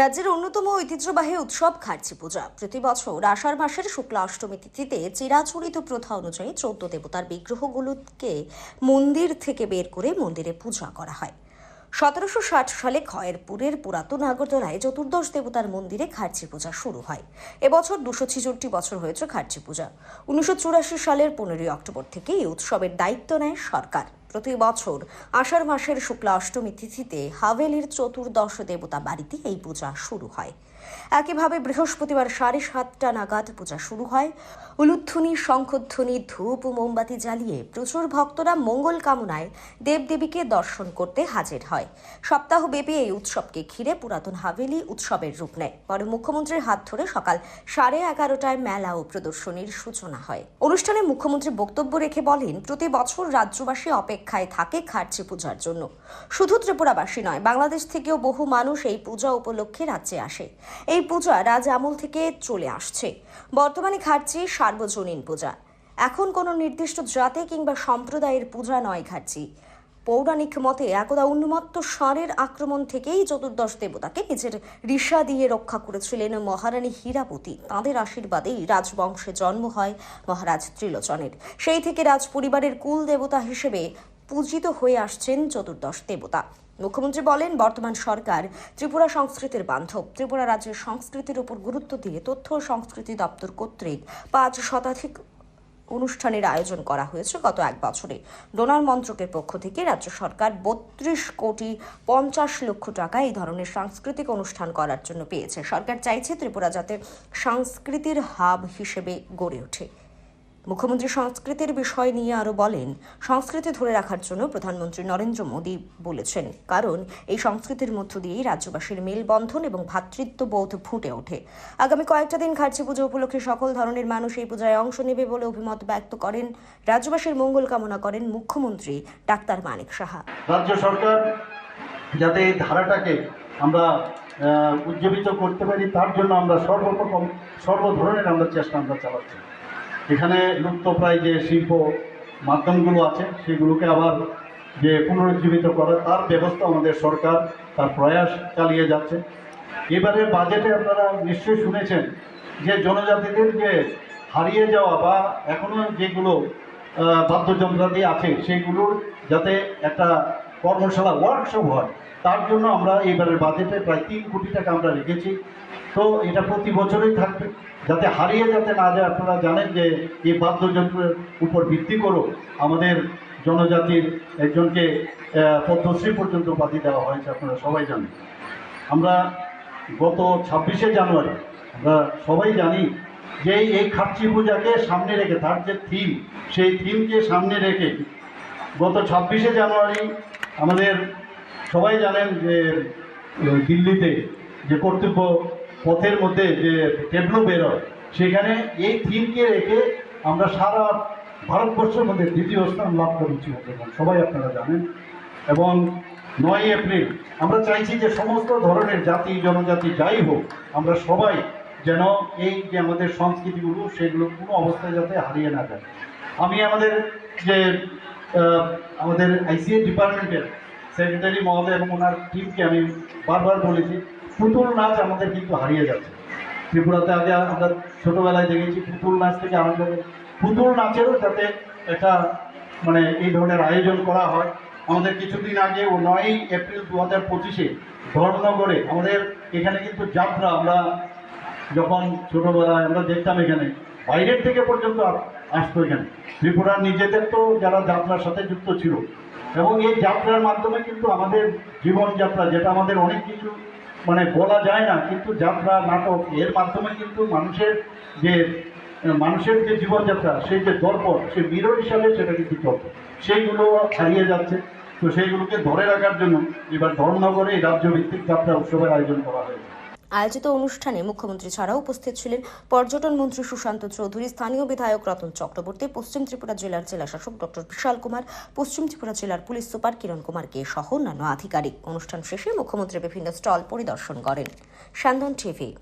রাজ্যের অন্যতম ঐতিহ্যবাহী উৎসব খার্চি পূজা। প্রতি বছর আষাঢ় মাসের শুক্লা অষ্টমী তিথিতে চিরাচরিত প্রথা অনুযায়ী চৌদ্দ দেবতার বিগ্রহগুলোকে মন্দির থেকে বের করে মন্দিরে পূজা করা হয়। সতেরোশো ষাট সালে খয়েরপুরের পুরাতন আগরতলায় চতুর্দশ দেবতার মন্দিরে খার্চি পূজা শুরু হয়। এবছর দুশো ছেষট্টি বছর হয়েছে খার্চি পূজা। উনিশশো চুরাশি সালের পনেরোই অক্টোবর থেকে এই উৎসবের দায়িত্ব নেয় সরকার। প্রতি বছর আষাঢ় মাসের শুক্লা অষ্টমী তিথিতে হাভেলির চতুর্দশ দেবতা বাড়িতে এই পূজা শুরু হয়। একইভাবে বৃহস্পতিবার সাড়ে সাতটা নাগাদ পূজা শুরু হয়। উলুধ্বনি, শঙ্খধ্বনি, ধূপ ও মোমবাতি জ্বালিয়ে প্রচুর ভক্তরা মঙ্গল কামনায় দেবদেবীকে দর্শন করতে হাজির হয়। সপ্তাহব্যাপী এই উৎসবকে ঘিরে পুরাতন হাভেলি উৎসবের রূপ নেয়। পরে মুখ্যমন্ত্রীর হাত ধরে সকাল সাড়ে এগারোটায় মেলা ও প্রদর্শনীর সূচনা হয়। অনুষ্ঠানে মুখ্যমন্ত্রী বক্তব্য রেখে বলেন, প্রতি বছর রাজ্যবাসী অপেক্ষায় থাকে খার্চি পূজার জন্য। শুধু ত্রিপুরাবাসী নয়, বাংলাদেশ থেকেও বহু মানুষ এই পূজা উপলক্ষে রাজ্যে আসে। এই পূজা রাজ আমল থেকে চলে আসছে। বর্তমানে খার্চি সার্বজনীন পূজা। এখন কোনো নির্দিষ্ট জাতি কিংবা সম্প্রদায়ের পূজা নয় খার্চি। পৌরাণিক মতে একদা উন্মত্ত ষাঁড়ের আক্রমণ থেকেই চতুর্দশ দেবতাকে নিজের ঋষা দিয়ে রক্ষা করেছিলেন মহারানী হীরাপতি। তাঁদের আশীর্বাদেই রাজবংশে জন্ম হয় মহারাজ ত্রিলোচনের। সেই থেকে রাজ পরিবারের কুল দেবতা হিসেবে পূজিত হয়ে আসছেন চতুর্দশ দেবতা। মুখ্যমন্ত্রী বলেন, বর্তমান সরকার ত্রিপুরা সংস্কৃতির বান্ধব। ত্রিপুরা রাজ্যের সংস্কৃতির উপর গুরুত্ব দিয়ে তথ্য ও সংস্কৃতি দপ্তর কর্তৃক পাঁচ শতাধিক অনুষ্ঠানের আয়োজন করা হয়েছে গত এক বছরে। ডোনার মন্ত্রকের পক্ষ থেকে রাজ্য সরকার বত্রিশ কোটি পঞ্চাশ লক্ষ টাকা এই ধরনের সাংস্কৃতিক অনুষ্ঠান করার জন্য পেয়েছে। সরকার চাইছে ত্রিপুরা যাতে সংস্কৃতির হাব হিসেবে গড়ে ওঠে। মুখ্যমন্ত্রী সংস্কৃতির বিষয় নিয়ে আরও বলেন, সংস্কৃতি ধরে রাখার জন্য প্রধানমন্ত্রী নরেন্দ্র মোদী বলেছেন, কারণ এই সংস্কৃতির মধ্য দিয়েই রাজ্যবাসীর মেলবন্ধন এবং ভ্রাতৃত্ববোধ ফুটে ওঠে। আগামী কয়েকটা দিন খার্চি পুজো উপলক্ষে সকল ধরনের মানুষ এই পূজায় অংশ নেবে বলে অভিমত ব্যক্ত করেন রাজ্যবাসীর মঙ্গল কামনা করেন মুখ্যমন্ত্রী ডাক্তার মানিক সাহা। রাজ্য সরকার যাতে এই ধারাটাকে আমরা উজ্জীবিত করতে পারি, তার জন্য আমরা সর্বপ্রথম সর্ব ধরনের আমরা চেষ্টা আমরা চালাচ্ছি। এখানে লুপ্তপ্রায় যে শিল্প মাধ্যমগুলো আছে, সেগুলোকে আবার যে পুনরুজ্জীবিত করা তার ব্যবস্থা আমাদের সরকার, তার প্রয়াস চালিয়ে যাচ্ছে। এবারের বাজেটে আপনারা নিশ্চয়ই শুনেছেন যে জনজাতিদের যে হারিয়ে যাওয়া বা এখনও যেগুলো বাদ্যযন্ত্রাদি আছে, সেগুলোর যাতে একটা কর্মশালা ওয়ার্কশপ হয়। তার জন্য আমরা এবারের বাজেটে প্রায় তিন কোটি টাকা আমরা রেখেছি। তো এটা প্রতি বছরই থাকবে। যাতে হারিয়ে যাতে না যায়, আপনারা জানেন যে এই বাদ্যযন্ত্রের উপর ভিত্তি করো আমাদের জনজাতির একজনকে পদ্মশ্রী পর্যন্ত উপাধি দেওয়া হয়েছে, আপনারা সবাই জানেন। আমরা গত ছাব্বিশে জানুয়ারি, আমরা সবাই জানি যে এই খার্চি পূজাকে সামনে রেখে, তার যে থিম সেই থিমকে সামনে রেখে গত ছাব্বিশে জানুয়ারি আমাদের সবাই জানেন যে দিল্লিতে যে কর্তব্য পথের মধ্যে যে টেবলো বেরোয় সেখানে এই থিমকে রেখে আমরা সারা ভারতবর্ষের মধ্যে দ্বিতীয় স্থান লাভ করেছি সবাই আপনারা জানেন। এবং নয় এপ্রিল, আমরা চাইছি যে সমস্ত ধরনের জাতি, জনজাতি যাই হোক, আমরা সবাই যেন এই যে আমাদের সংস্কৃতিগুলো, সেগুলো কোনো অবস্থায় যাতে হারিয়ে না যায়। আমি আমাদের যে আমাদের আইসিএ ডিপার্টমেন্টের সেক্রেটারি মহোদয় এবং ওনার টিমকে আমি বারবার বলেছি, পুতুল নাচ আমাদের কিন্তু হারিয়ে যাচ্ছে। ত্রিপুরাতে আগে আমরা ছোটোবেলায় দেখেছি পুতুল নাচ থেকে আরম্ভ করে পুতুল নাচেরও যাতে একটা মানে এই ধরনের আয়োজন করা হয়। আমাদের কিছুদিন আগে ও নয়ই এপ্রিল দু হাজার পঁচিশে ধর্মনগরে আমাদের এখানে কিন্তু যাত্রা, আমরা যখন ছোটোবেলায় আমরা দেখতাম এখানে, বাইরের থেকে পর্যন্ত আসতো এখানে ত্রিপুরার নিজেদের তো যারা যাত্রার সাথে যুক্ত ছিল। এবং এই যাত্রার মাধ্যমে কিন্তু আমাদের জীবনযাত্রা, যেটা আমাদের অনেক কিছু মানে বলা যায় না, কিন্তু যাত্রা, নাটক, এর মাধ্যমে কিন্তু মানুষের যে মানুষের যে জীবনযাত্রা, সেই যে দর্পণ, সে মিরর হিসাবে সেটা কিন্তু চলছে। সেইগুলো হারিয়ে যাচ্ছে। তো সেইগুলোকে ধরে রাখার জন্য এবার ধর্মনগরে এই রাজ্যভিত্তিক যাত্রা উৎসবের আয়োজন করা হয়েছে। আয়োজিত অনুষ্ঠানে মুখ্যমন্ত্রী ছাড়াও উপস্থিত ছিলেন পর্যটন মন্ত্রী সুশান্ত চৌধুরী, স্থানীয় বিধায়ক রতন চক্রবর্তী, পশ্চিম ত্রিপুরা জেলার জেলা শাসক ডক্টর বিশাল কুমার, পশ্চিম ত্রিপুরা জেলার পুলিশ সুপার কিরণ কুমার কে সহ অন্যান্য আধিকারিক। অনুষ্ঠান শেষে মুখ্যমন্ত্রী বিভিন্ন স্টল পরিদর্শন করেন। টিভি